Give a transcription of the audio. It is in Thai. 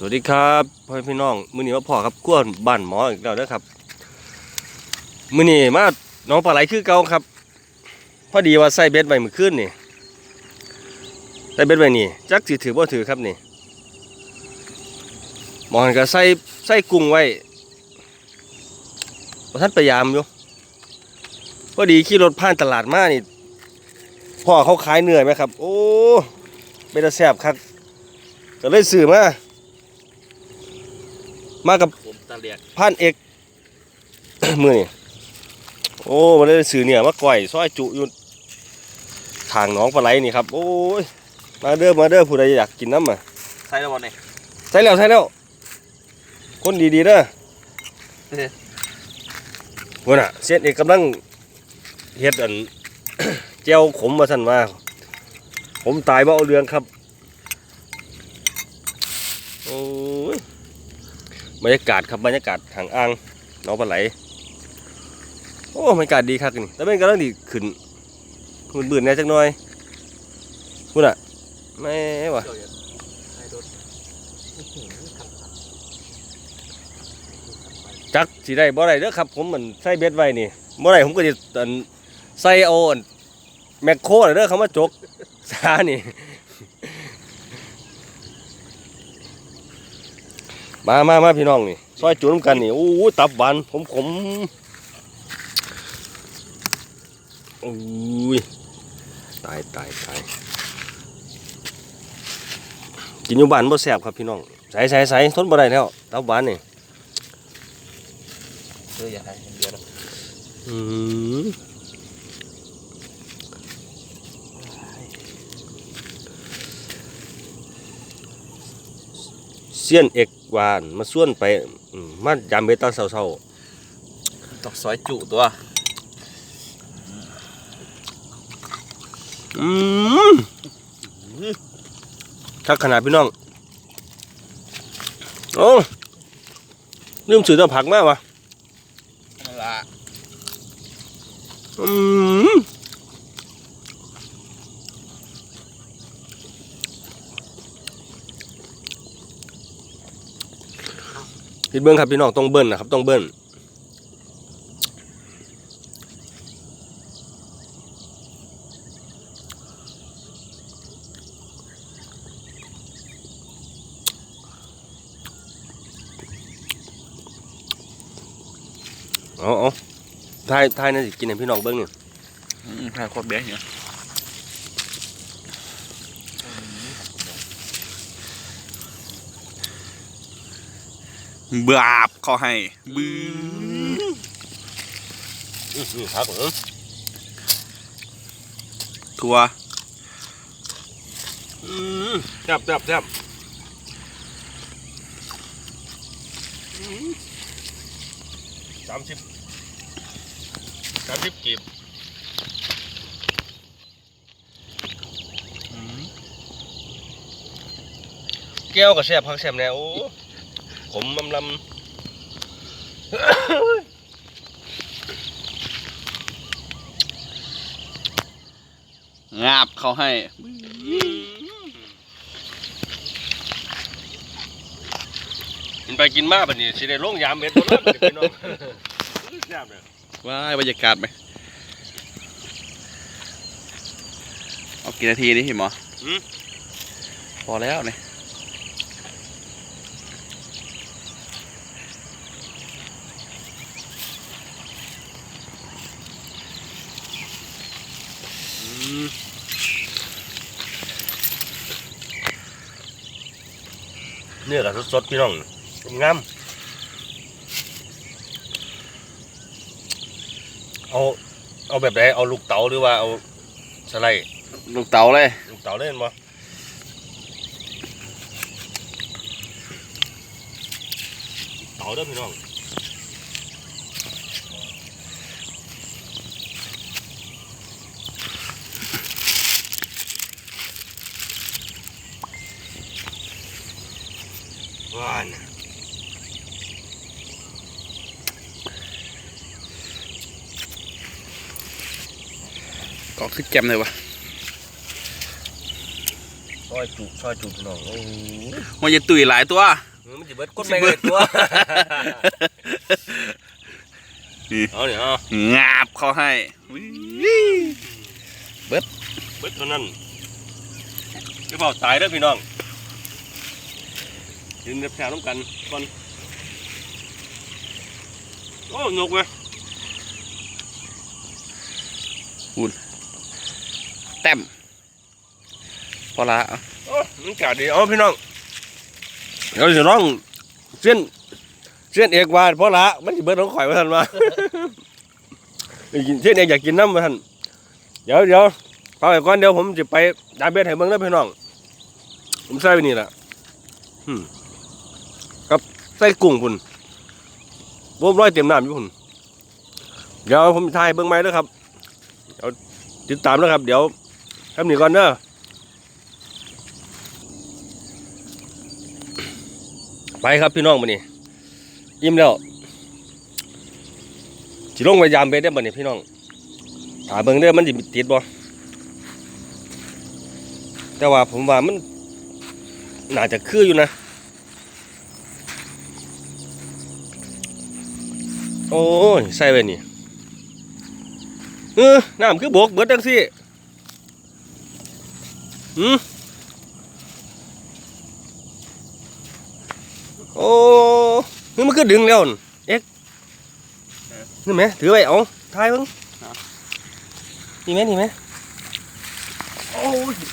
สวัสดีครับพ่อพี่น้องมื้อนี้มาพ่อครับกวนบ้านหมออีกแล้วนะครับมื้อนี้มาน้องปลาไหลคือเก่าครับ พอดีว่าใส่เบ็ดไว้มื่อคืนนี่ใส่เบ็ดไว้นี่จักสิถือบ่ถือครับนี่หมอหันก็ใส่ใส่กุ้งไว้บ่ทันพยายามอยู่พอดีขี่รถผ่านตลาดมานี่พ่อเขาขายเหนื้อยไหมครับ โอ้เป็นตาแซบครับก็เลยซื้อมา มากับผมตะเลียกพันเอกมือนี่โอ้มาได้สื่อเนี่ยมาก่อยซอยจุอยู่ทางหน้องปลาไหลนี่ครับ โอ้ยมาเด้อมาเด้อผู้ใดอยากกินน้ำอะใช่แล้วบอลนี่ใช่แล้วใช่แล้วคนดีๆเด้อเฮ้ยวันน่ะเสียนเอกกำลังเฮ็ดอันเจียวขมมาสั่นมาผมตายบ่เอาเรื่องครับ โอ้ย บรรยากาศครับบรรยากาศทางอ่างน้องปลาไหลโอ้บรรยากาศดีครับนี่แต่เป็นกำลังดีขึ้นบื่นๆแหน่จักหน่อยคุณอะแม่วะจักสิได้บ่ได้เด้อครับ ผมเหมือนใส่เบ็ดไว้นี่บ่ได้ผมก็จะอันใส่เอาอันแมคโครเด้อเขามาจกซานี่ มามามาพี่น้องนี่ซอยจุ่มกันนี่โอ้ยตับหวานผมขมโอ้ยตายตายตายกินอยู่บ้านบ่แซ่บครับพี่น้องใส่ใส่ใส่ทนบ่ได้แล้วตับหวานนี่เอออย่าให้อย่างเดียวนะอืม เสี้ยนเอกวานมาส่วนไปอืมมายามเบต้าเศร้าต้องซอยจุตัวๆอืมถ้าขนาดพี่น้อง โอ้ลืมสื่อตัวผักมากวะ นั่นละอืม พี่เบิ้งครับพี่น้องต้องเบิ้ลนะครับต้องเบิ้ลเอาเอาทายทายนั่นสิกินให้พี่น้องเบิ้งนี่อืมถ่ายโคตรเบี้ยเนี่ย บื่ออาบเขาให้บื้อนี่พักเหรอทัวอืมจับจับจับสามสิบสามสิบกีบแก้วกับแซ่บพักแซ่บแน่โอ้ ขมลำลงาบเขาให้ำกินไปกินมาบัดนี้สิได้ลงยามเบ็ดบ่ล่ะบัดนี้พี่น้องแซ่บเลยว้ายบรรยากาศไหมเอากี่นาทีนี่พี่หมอหืมพอแล้วเนี่ย เนื้อกับสดๆพี่น้องงามเอาเอาแบบไหนเอาลูกเต๋าหรือว่าเอาสไลด์ลูกเต๋าเลย ลูกเต๋าเล่นบ่เต๋าเด้อพี่น้องว้าน ก็คือแจ่มเลยวะโอ้อยจุซอยจุพี่น้องโอ้ยมันจะตุยหลายตัวมันจะเบิดกดไม่เบิดตัวนี่เอาเนี่ยเอางาบเขาให้วิเบิดเท่านั้นจะเผาตายเด้อพี่น้องยืนกับแถวน้ำกันก่อนโอ้นกไหมแต้มพอละโอ้มันกาดดีเอาพี่น้องเดี๋ยวจะน้องเส้นเส้นเอกวาดพราะละมันจะเบิดน้องข่อยมาทันมาอยากกินเส้นเอกอยากกินน้ำมาทันเดี๋ยวเดี๋ยวพอาไปก่อนเดี๋ยวผมจะไปดามเบ็ดให้เบิ่งแล้วพี่น้อง ผมใส่ไปนี่แหละครับใส่กุ้งพุ่นรวมร้อยเต็มน้ำอยู่พุ่นเดี๋ยวผมถ่ายเบิ่งไม้แล้วครับเดี๋ยวติดตามแล้วครับ เดี๋ยว ทำนี่ก่อนเด้อไปครับพี่น้องมานี่อิ่มแล้วสิลงไปยามเบ็ดได้บ่เนี่ยพี่น้องถามเบิ่งเด้อมันสิติดบ่แต่ว่าผมว่ามันน่าจะคืออยู่นะ โอ้ยใส่ไปนี่เออน้ำคือบกเบิดจังสิ หืมโอ้นี่มันคือดึงแล้วนั่นเอ็กนี่ไหมถือไว้เอาทายเบิ่งนี่ไหมนี่ไหมโอ้ย